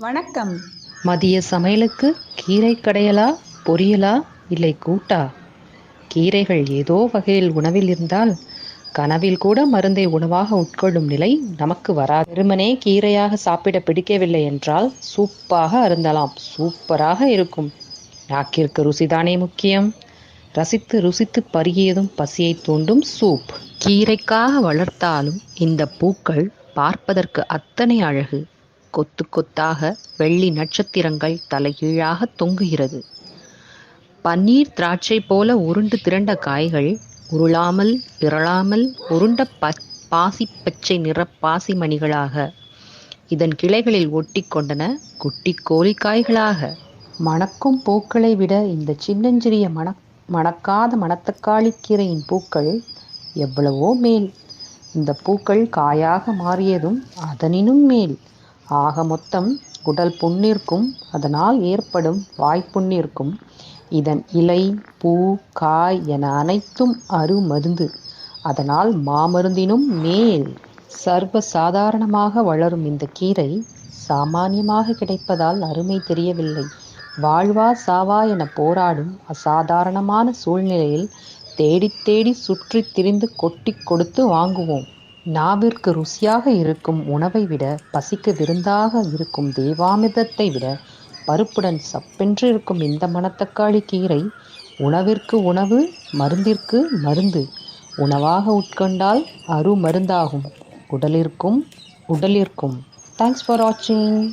வணக்கம். மதிய சமையலுக்கு கீரை கடையலா பொரியலா இல்லை கூட்டா? கீரைகள் ஏதோ வகையில் உணவில் இருந்தால் கனவில் கூட மருந்தை உணவாக உட்கொள்ளும் நிலை நமக்கு வராது. வெறுமனே கீரையாக சாப்பிட பிடிக்கவில்லை என்றால் சூப்பாக அருந்தலாம். சூப்பராக இருக்கும். நாக்கிற்கு ருசிதானே முக்கியம். ரசித்து ருசித்து பருகியதும் பசியை தூண்டும் சூப். கீரைக்காக வளர்த்தாலும் இந்த பூக்கள் பார்ப்பதற்கு அத்தனை அழகு. கொத்து கொத்தாக வெள்ளி நட்சத்திரங்கள் தலைகீழாக தொங்குகிறது. பன்னீர் திராட்சை போல உருண்டு திரண்ட காய்கள் உருளாமல் திரளாமல் உருண்ட ப பாசி பச்சை நிற பாசி மணிகளாக இதன் கிளைகளில் ஒட்டி கொண்டன குட்டி கோழிக்காய்களாக. மணக்கும் பூக்களை விட இந்த சின்னஞ்சிறிய மண மணக்காத மணத்தக்காளி கீரையின் பூக்கள் எவ்வளவோ மேல். இந்த பூக்கள் காயாக மாறியதும் அதனினும் மேல். ஆக மொத்தம் உடல் புண்ணிற்கும் அதனால் ஏற்படும் வாய்ப்புண்ணிற்கும் இதன் இலை பூ காய் என அனைத்தும் அருமருந்து. அதனால் மாமருந்தினும் மேல் சர்வ சாதாரணமாக வளரும் இந்த கீரை சாமானியமாக கிடைப்பதால் அருமை தெரியவில்லை. வாழ்வா சாவா என போராடும் அசாதாரணமான சூழ்நிலையில் தேடித் தேடி சுற்றி திரிந்து கொட்டி கொடுத்து வாங்குவோம். நாவிற்கு ருசியாக இருக்கும் உணவை விட பசிக்கு விருந்தாக இருக்கும் தேவாமிர்தத்தை விட பருப்புடன் சப்பென்று இருக்கும் இந்த மணத்தக்காளி கீரை உணவிற்கு உணவு மருந்திற்கு மருந்து. உணவாக உட்கொண்டால் அரு மருந்தாகும் உடலிற்கும் உடலிற்கும். தேங்க்ஸ் ஃபார் வாட்சிங்